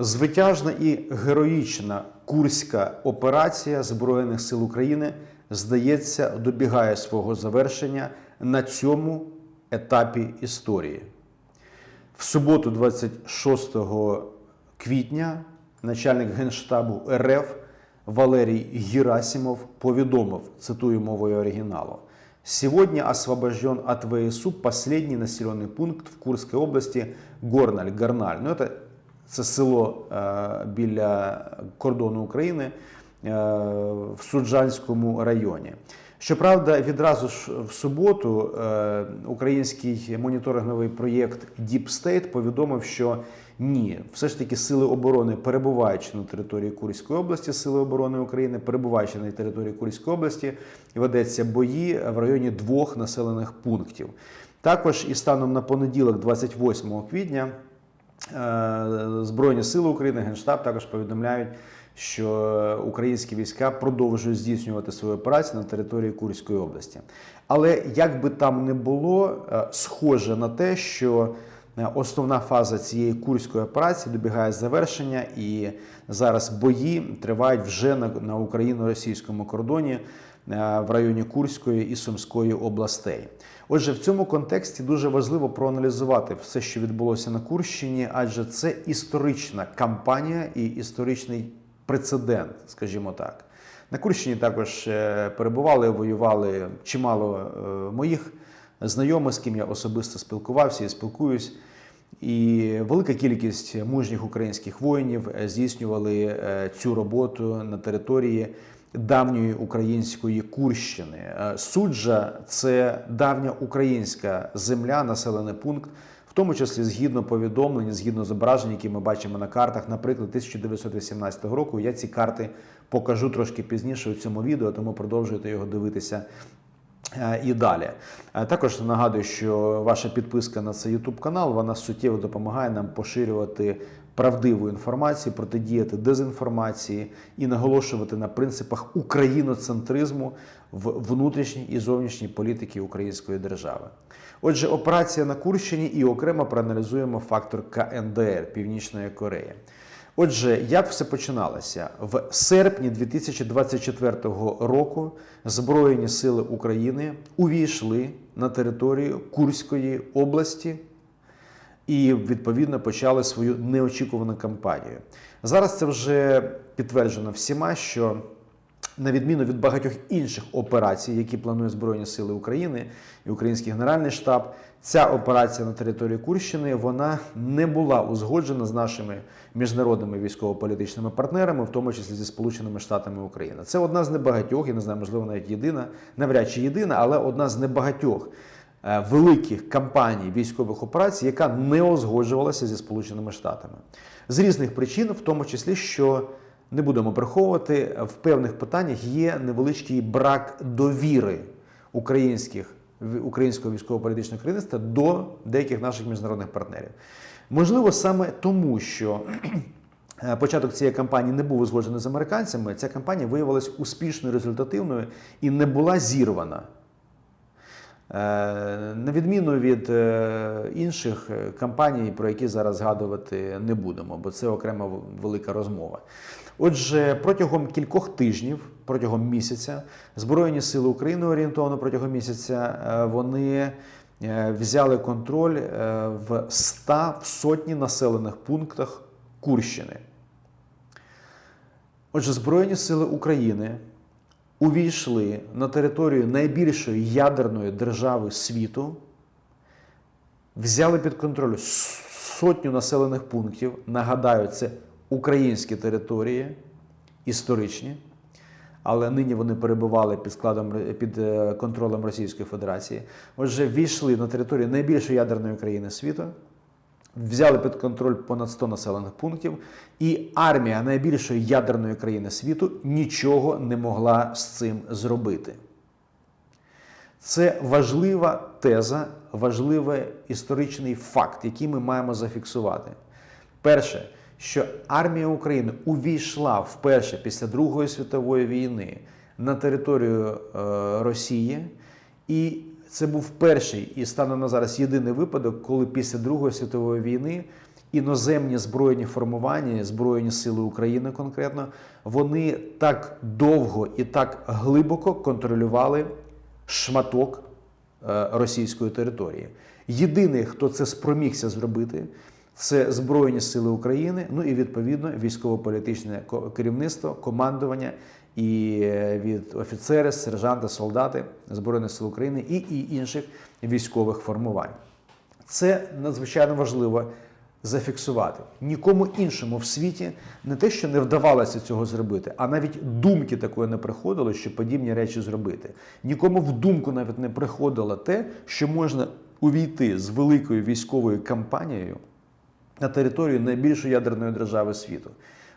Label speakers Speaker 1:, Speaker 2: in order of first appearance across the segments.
Speaker 1: Звитяжна і героїчна курська операція Збройних сил України, здається, добігає свого завершення на цьому етапі історії. В суботу, 26 квітня, начальник Генштабу РФ Валерій Герасимов повідомив, цитую мовою оригіналу, «Сегодня освобожден от ВСУ последний населенный пункт в Курской области Горналь, Горналь». Ну, это, це село е, біля кордону України е, в Суджанському районі. Щоправда, відразу ж в суботу е, український моніторинговий проєкт Deep State повідомив, що ні, все ж таки сили оборони, перебуваючи на території Курської області, сили оборони України, перебуваючи на території Курської області, ведеться бої в районі двох населених пунктів. Також і станом на понеділок, 28 квітня, Збройні сили України, Генштаб також повідомляють, що українські війська продовжують здійснювати свою операцію на території Курської області. Але як би там не було, е, схоже на те, що е, основна фаза цієї курської операції добігає завершення, і зараз бої тривають вже на, україно-російському кордоні е, в районі Курської і Сумської областей. Отже, в цьому контексті дуже важливо проаналізувати все, що відбулося на Курщині, адже це історична кампанія і історичний прецедент, скажімо так. На Курщині також е, перебували, воювали чимало е, моїх знайомих, з ким я особисто спілкувався і спілкуюсь. І велика кількість мужніх українських воїнів е, здійснювали е, цю роботу на території давньої української Курщини. Е, Суджа це давня українська земля, населений пункт, в тому числі згідно повідомлень, згідно зображень, які ми бачимо на картах, наприклад, 1918 року. Я ці карти покажу трошки пізніше у цьому відео, тому продовжуйте його дивитися і далі. Е, Також нагадую, що ваша підписка на цей YouTube канал вона суттєво допомагає нам поширювати правдиву інформацію, протидіяти дезінформації і наголошувати на принципах україноцентризму в внутрішній і зовнішній політики української держави. Отже, операція на Курщині і окремо проаналізуємо фактор КНДР Північної Кореї. Отже, як все починалося? В серпні 2024 року Збройні сили України увійшли на територію Курської області і відповідно почали свою неочікувану кампанію. Зараз це вже підтверджено всіма, що на відміну від багатьох інших операцій, які планує Збройні Сили України і Український Генеральний штаб, ця операція на території Курщини вона не була узгоджена з нашими міжнародними військово-політичними партнерами, в тому числі зі Сполученими Штатами України. Це одна з небагатьох, я не знаю, можливо, навіть єдина, навряд чи єдина, але одна з небагатьох е, великих кампаній військових операцій, яка не узгоджувалася зі Сполученими Штатами з різних причин, в тому числі що. Не будемо приховувати, в певних питаннях є невеличкий брак довіри українських українського військово-політичного керівництва до деяких наших міжнародних партнерів. Можливо, саме тому, що початок цієї кампанії не був узгоджений з американцями, ця кампанія виявилася успішною, результативною і не була зірвана. Е, На відміну від е, інших е, кампаній, про які зараз згадувати не будемо, бо це окрема велика розмова. Отже, протягом кількох тижнів, протягом місяця, Збройні сили України орієнтовно протягом місяця вони взяли контроль в 100 в сотні населених пунктах Курщини. Отже, Збройні сили України увійшли на територію найбільшої ядерної держави світу, взяли під контроль сотню населених пунктів. Нагадаю, це українські території історичні, але нині вони перебували під складом під е, контролем Російської Федерації. Отже, війшли на територію найбільшої ядерної країни світу. Взяли під контроль понад 100 населених пунктів, і армія найбільшої ядерної країни світу нічого не могла з цим зробити. Це важлива теза, важливий історичний факт, який ми маємо зафіксувати. Перше, що армія України увійшла вперше після Другої світової війни на територію е, Росії і це був перший і станом на зараз єдиний випадок, коли після Другої світової війни іноземні збройні формування, Збройні Сили України конкретно, вони так довго і так глибоко контролювали шматок е, російської території. Єдиний, хто це спромігся зробити, це Збройні Сили України, ну і відповідно військово-політичне керівництво, командування і е, від офіцери, сержанти, солдати Збройних сил України і, і інших військових формувань. Це надзвичайно важливо зафіксувати. Нікому іншому в світі не те, що не вдавалося цього зробити, а навіть думки такої не приходило, що подібні речі зробити. Нікому в думку навіть не приходило те, що можна увійти з великою військовою кампанією на територію найбільшої ядерної держави світу.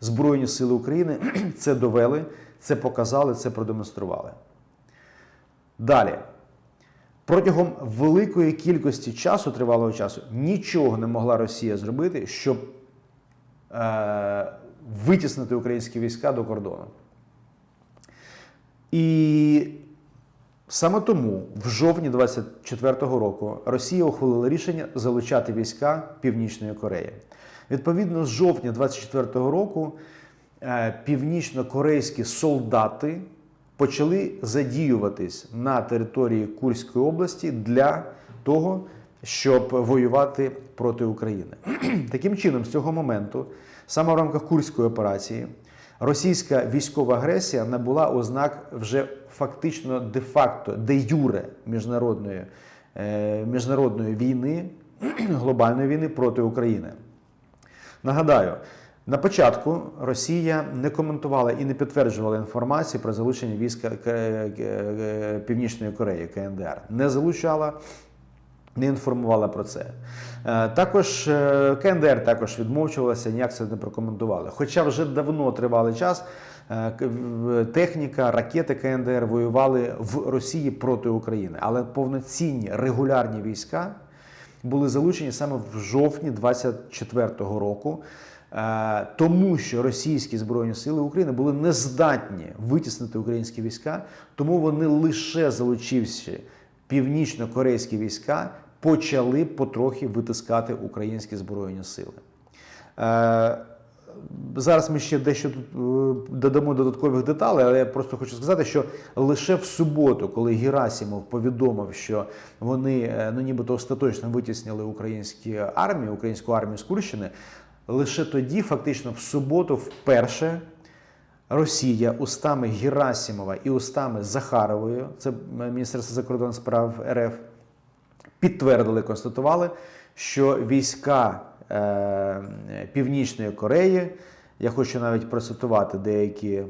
Speaker 1: Збройні сили України це довели, це показали, це продемонстрували. Далі. Протягом великої кількості часу, тривалого часу, нічого не могла Росія зробити, щоб е, витіснити українські війська до кордону. І саме тому в жовтні 24-го року Росія ухвалила рішення залучати війська Північної Кореї. Відповідно, з жовтня 24-го року північно-корейські солдати почали задіюватись на території Курської області для того, щоб воювати проти України. Таким чином, з цього моменту, саме в рамках Курської операції, російська військова агресія набула ознак вже фактично де-факто, де юре міжнародної, е, міжнародної війни, глобальної війни проти України. Нагадаю, на початку Росія не коментувала і не підтверджувала інформацію про залучення війська Північної Кореї КНДР. Не залучала, не інформувала про це. Е, Також е, КНДР також відмовчувалася, ніяк це не прокоментували. Хоча вже давно тривалий час е, техніка, ракети КНДР воювали в Росії проти України, але повноцінні регулярні війська були залучені саме в жовтні 24-го року. Е, Тому що російські збройні сили України були не здатні витіснити українські війська, тому вони лише залучивши північно-корейські війська, почали потрохи витискати українські збройні сили. Е, Зараз ми ще дещо тут е, додамо додаткових деталей, але я просто хочу сказати, що лише в суботу, коли Герасимов повідомив, що вони ну нібито остаточно витіснили українські армії, українську армію з Курщини, лише тоді, фактично, в суботу, вперше Росія устами Герасимова і устами Захарової, це Міністерство закордонних справ РФ, підтвердили, констатували, що війська е, Північної Кореї, я хочу навіть процитувати деякі,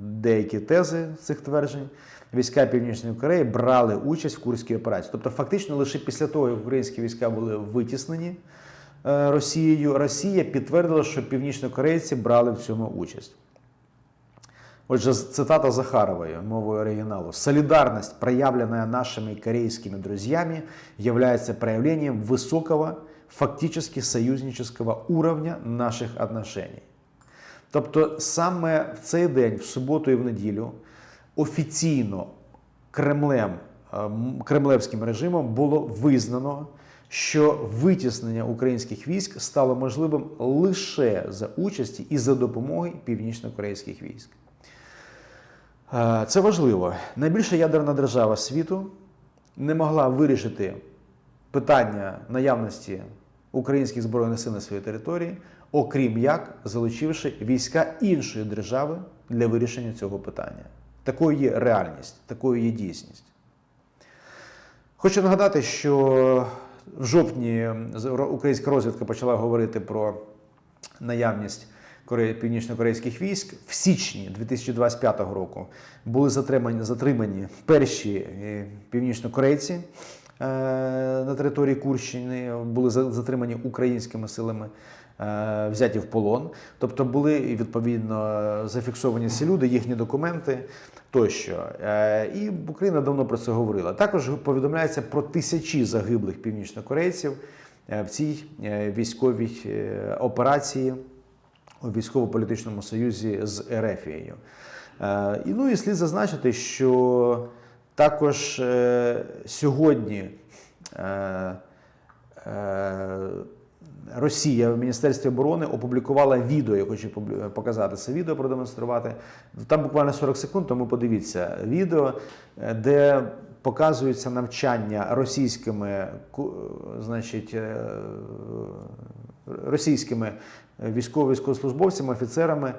Speaker 1: деякі тези цих тверджень. Війська Північної Кореї брали участь в Курській операції. Тобто, фактично, лише після того, як українські війська були витіснені Росією, Росія підтвердила, що північнокорейці брали в цьому участь. Отже, цитата Захаровой, мовой оригиналу. «Солидарность, проявленная нашими корейскими друзьями, является проявлением высокого, фактически союзнического уровня наших отношений». Тобто саме в цей день, в суботу і в неділю, офіційно Кремлем, ем, кремлевським режимом було визнано, що витіснення українських військ стало можливим лише за участі і за допомогою північно-корейських військ. Е, Це важливо. Найбільша ядерна держава світу не могла вирішити питання наявності українських збройних сил на своїй території, окрім як залучивши війська іншої держави для вирішення цього питання. Такою є реальність, такою є дійсність. Хочу нагадати, що в жовтні українська розвідка почала говорити про наявність північно-корейських військ. В січні 2025 року були затримані, затримані перші е, північнокорейці е, на території Курщини, були за- затримані українськими силами. е, Взяті в полон, тобто були відповідно зафіксовані ці люди, їхні документи тощо. Е, І Україна давно про це говорила. Також повідомляється про тисячі загиблих північнокорейців е, в цій е, військовій операції у військово-політичному союзі з Ерефією. І, ну і слід зазначити, що також сьогодні Росія в Міністерстві оборони опублікувала відео. Я хочу показати це відео, продемонструвати. Там буквально 40 секунд, тому подивіться відео, е, де показується навчання російськими, значить, е, російськими військово- військовослужбовцями, офіцерами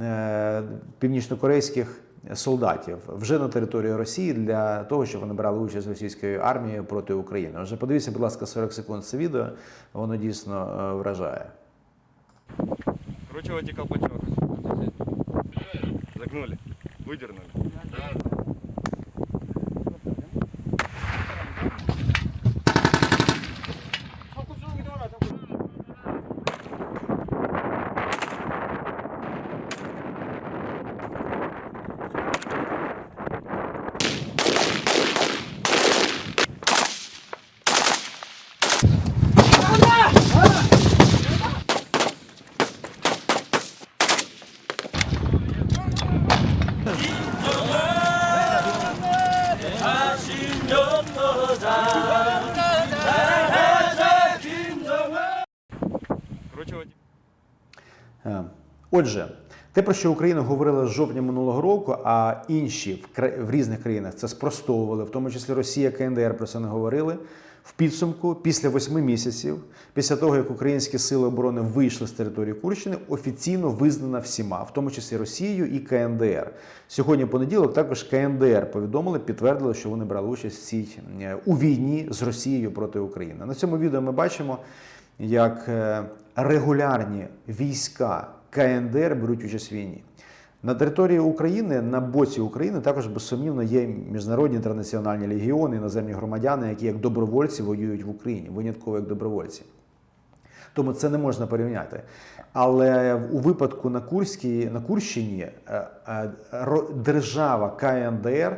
Speaker 1: е, північнокорейських солдатів вже на території Росії для того, щоб вони брали участь російської армії проти України. Вже подивіться, будь ласка, 40 секунд це відео, воно дійсно е, вражає.
Speaker 2: Кручувати колпачок. Загнули. Выдернули. Кручивайте.
Speaker 1: Е, Отже, те, про що Україна говорила з жовтня минулого року, а інші в, в різних країнах це спростовували, в тому числі Росія, КНДР про це не говорили. В підсумку, після восьми місяців, після того як українські сили оборони вийшли з території Курщини, офіційно визнана всіма, в тому числі Росією і КНДР. Сьогодні, понеділок, також КНДР повідомили, підтвердили, що вони брали участь в цій е, у війні з Росією проти України. На цьому відео ми бачимо, як е, регулярні війська КНДР беруть участь в війні. На території України, на боці України, також безсумнівно є міжнародні інтернаціональні легіони, іноземні громадяни, які як добровольці воюють в Україні, винятково як добровольці. Тому це не можна порівняти. Але у випадку на Курській, на Курщині е, е, держава КНДР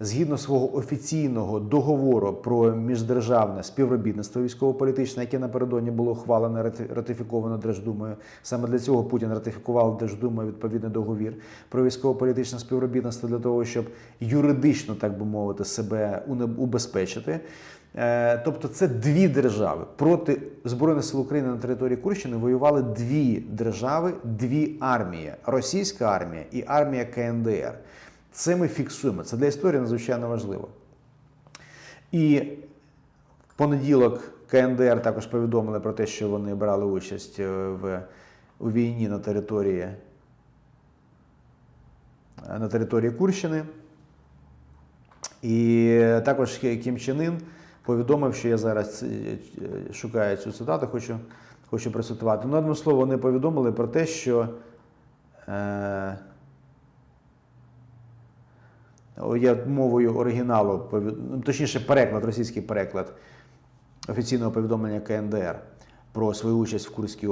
Speaker 1: згідно свого офіційного договору про міждержавне співробітництво військово-політичне, яке напередодні було ухвалене рати- ратифіковано Держдумою. Саме для цього Путін ратифікував Держдумою відповідний договір про військово-політичне співробітництво для того, щоб юридично, так би мовити, себе убезпечити. Е, Тобто це дві держави. Проти Збройних сил України на території Курщини воювали дві держави, дві армії: російська армія і армія КНДР. Це ми фіксуємо. Це для історії надзвичайно важливо. І в понеділок КНДР також повідомили про те, що вони брали участь е, в, у війні на території, е, на території Курщини. І також Кім Чен Ін повідомив, що я зараз е, шукаю цю цитату, хочу, хочу процитувати. Ну, одним словом, вони повідомили про те, що е, я мовою оригіналу, ну, точніше, переклад, російський переклад офіційного повідомлення КНДР про свою участь в Курській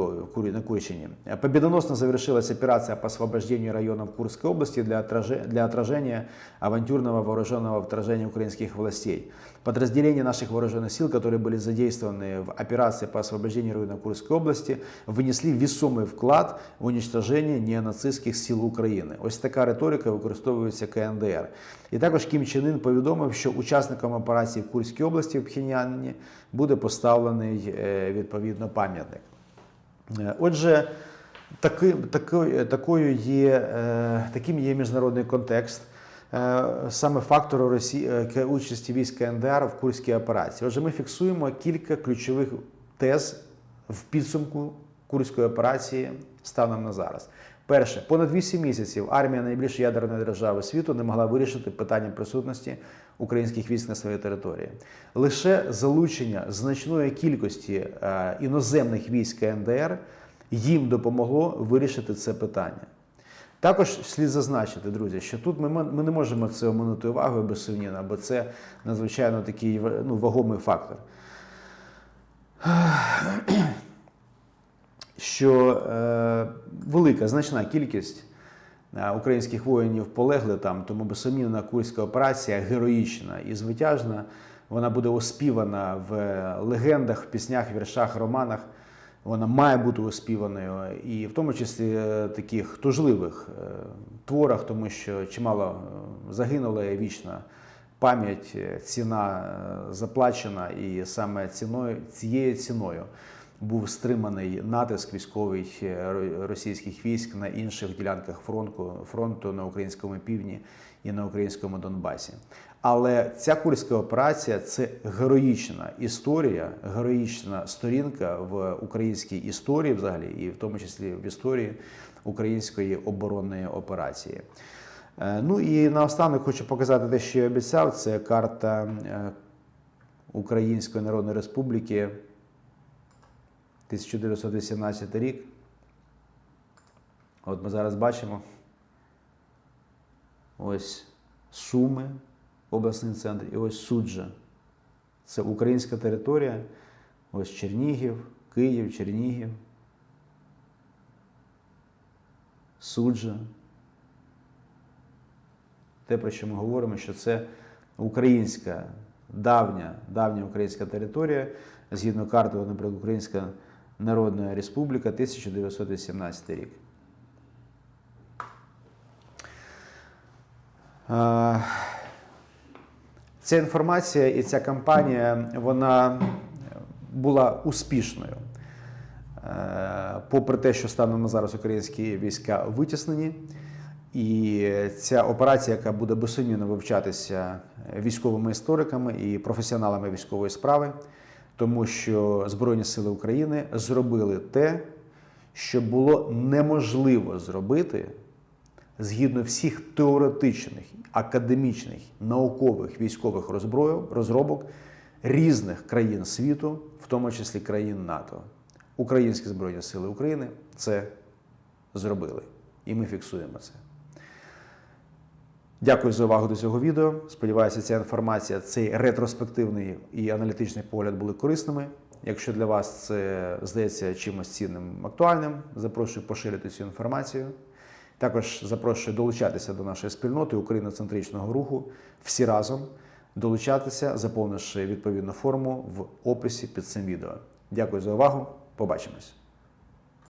Speaker 1: на Курщині. Победоносно завершилась операция по освобождению районов Курской области для, отраже- для отражения авантюрного вооруженного вторжения украинских властей. Подразделения наших вооруженных сил, которые были задействованы в операции по освобождению районов Курской области, внесли весомий вклад в уничтоження неонацистських сил України. Ось така риторика використовується КНДР. І також Кім Чен Ін повідомив, що учасникам операції в Курській області в Пхеньяні буде поставлений е, відповідно пам'ятник. Е, Отже, таки, такою, такою є, е, таким є міжнародний контекст. е, Саме фактору Росії, е, участі військ КНДР в Курській операції. Отже, ми фіксуємо кілька ключових тез в підсумку Курської операції станом на зараз. Перше, понад 8 місяців армія найбільшої ядерної держави світу не могла вирішити питання присутності українських військ на своїй території. Лише залучення значної кількості е, іноземних військ КНДР їм допомогло вирішити це питання. Також слід зазначити, друзі, що тут ми, ми не можемо це оминути увагою безсумнівно, бо це надзвичайно такий ну, вагомий фактор. Що е, велика значна кількість е, українських воїнів полегли там, тому безсумнівна курська операція героїчна і звитяжна. Вона буде оспівана в легендах, піснях, віршах, романах. Вона має бути оспіваною, і в тому числі е, таких тужливих е, творах, тому що чимало е, загинуло і вічна пам'ять, ціна заплачена, і саме ціною, цією ціною був стриманий натиск військовий е, російських військ на інших ділянках фронту, фронту на українському півдні і на українському Донбасі. Але ця курська операція це героїчна історія, героїчна сторінка в українській історії, взагалі, і в тому числі в історії української оборонної операції. Е, Ну і наостанок хочу показати те, що я обіцяв. Це карта е, Української Народної Республіки 1918 рік. От ми зараз бачимо ось Суми, обласний центр, і ось Суджа. Це українська територія. Ось Чернігів, Київ, Чернігів. Суджа. Те, про що ми говоримо, що це українська давня, давня українська територія, згідно карти, наприклад, Українська Народна Республіка, 1918 рік. Ця інформація і ця кампанія вона була успішною. Е, Попри те, що станом на зараз українські війська витіснені, і ця операція, яка буде безсумнівно вивчатися військовими істориками і професіоналами військової справи, тому що Збройні Сили України зробили те, що було неможливо зробити згідно всіх теоретичних, академічних, наукових військових розробок різних країн світу, в тому числі країн НАТО. Українські Збройні Сили України це зробили. І ми фіксуємо це. Дякую за увагу до цього відео. Сподіваюся, ця інформація, цей ретроспективний і аналітичний погляд були корисними. Якщо для вас це здається чимось цінним актуальним, запрошую поширити цю інформацію. Також запрошую долучатися до нашої спільноти україноцентричного руху всі разом долучатися, заповнивши відповідну форму в описі під цим відео. Дякую за увагу. Побачимось.